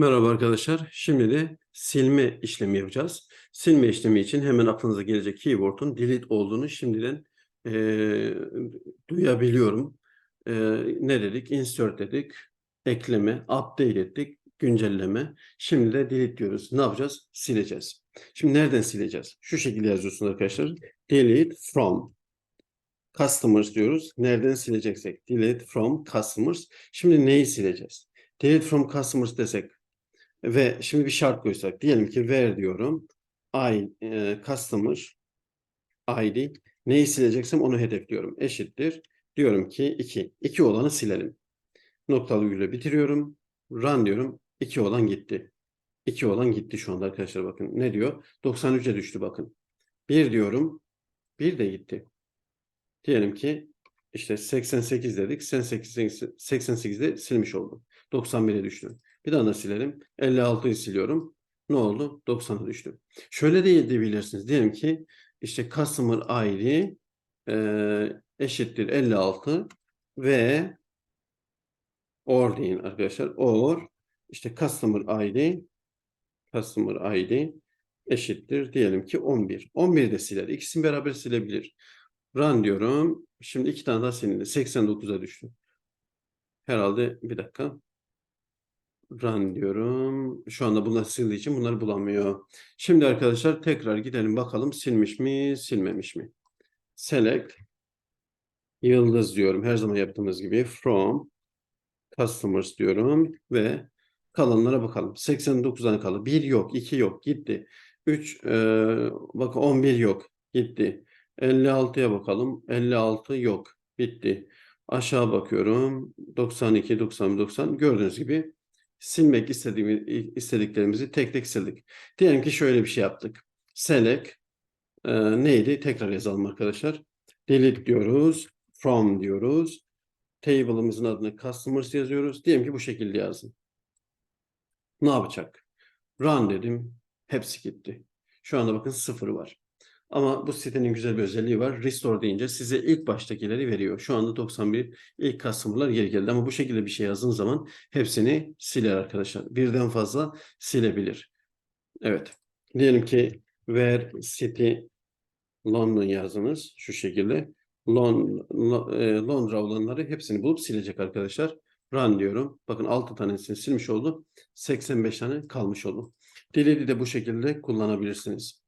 Merhaba arkadaşlar. Şimdi de silme işlemi yapacağız. Silme işlemi için hemen aklınıza gelecek keyword'un delete olduğunu şimdiden eee, duyabiliyorum. Eee, ne dedik? Insert dedik. Ekleme, update ettik. Güncelleme. Şimdi de delete diyoruz. Ne yapacağız? Sileceğiz. Şimdi nereden sileceğiz? Şu şekilde yazıyorsunuz arkadaşlar. Delete from customers diyoruz. Nereden sileceksek. Delete from customers. Şimdi neyi sileceğiz? Delete from customers desek ve şimdi bir şart koysak. Diyelim ki ver diyorum. I, e, customer ID. Neyi sileceksem onu hedefliyorum. Eşittir. Diyorum ki 2. 2 olanı silelim. Noktalı virgülle bitiriyorum. Run diyorum. 2 olan gitti. 2 olan gitti şu anda arkadaşlar bakın. Ne diyor? 93'e düştü bakın. 1 diyorum. 1 de gitti. Diyelim ki işte 88 dedik. 88, 88'de silmiş oldum. 91'e düştü. Bir daha da silelim. 56'yı siliyorum. Ne oldu? 90'a düştü. Şöyle de edebilirsiniz. Diyelim ki işte customer ID e, eşittir 56 ve or deyin arkadaşlar. Or işte customer ID customer ID eşittir diyelim ki 11. 11'i de siler. İkisini beraber silebilir. Run diyorum. Şimdi iki tane daha silindi. 89'a düştü. Herhalde bir dakika. Run diyorum. Şu anda bunlar sildiği için bunları bulamıyor. Şimdi arkadaşlar tekrar gidelim bakalım silmiş mi, silmemiş mi? Select yıldız diyorum. Her zaman yaptığımız gibi from customers diyorum ve kalanlara bakalım. 89 tane kaldı. 1 yok, 2 yok, gitti. 3 e, bak 11 yok, gitti. 56'ya bakalım. 56 yok, bitti. Aşağı bakıyorum. 92, 90, 90. Gördüğünüz gibi silmek istediğimiz, istediklerimizi tek tek sildik. Diyelim ki şöyle bir şey yaptık. Select e, neydi? Tekrar yazalım arkadaşlar. Delete diyoruz. From diyoruz. Table'ımızın adını customers yazıyoruz. Diyelim ki bu şekilde yazın. Ne yapacak? Run dedim. Hepsi gitti. Şu anda bakın sıfır var. Ama bu sitenin güzel bir özelliği var. Restore deyince size ilk baştakileri veriyor. Şu anda 91 ilk customer'lar geri geldi. Ama bu şekilde bir şey yazdığın zaman hepsini siler arkadaşlar. Birden fazla silebilir. Evet. Diyelim ki where city London yazdınız. Şu şekilde. E, Londra olanları hepsini bulup silecek arkadaşlar. Run diyorum. Bakın 6 tanesini silmiş oldu. 85 tane kalmış oldu. Delete'i de bu şekilde kullanabilirsiniz.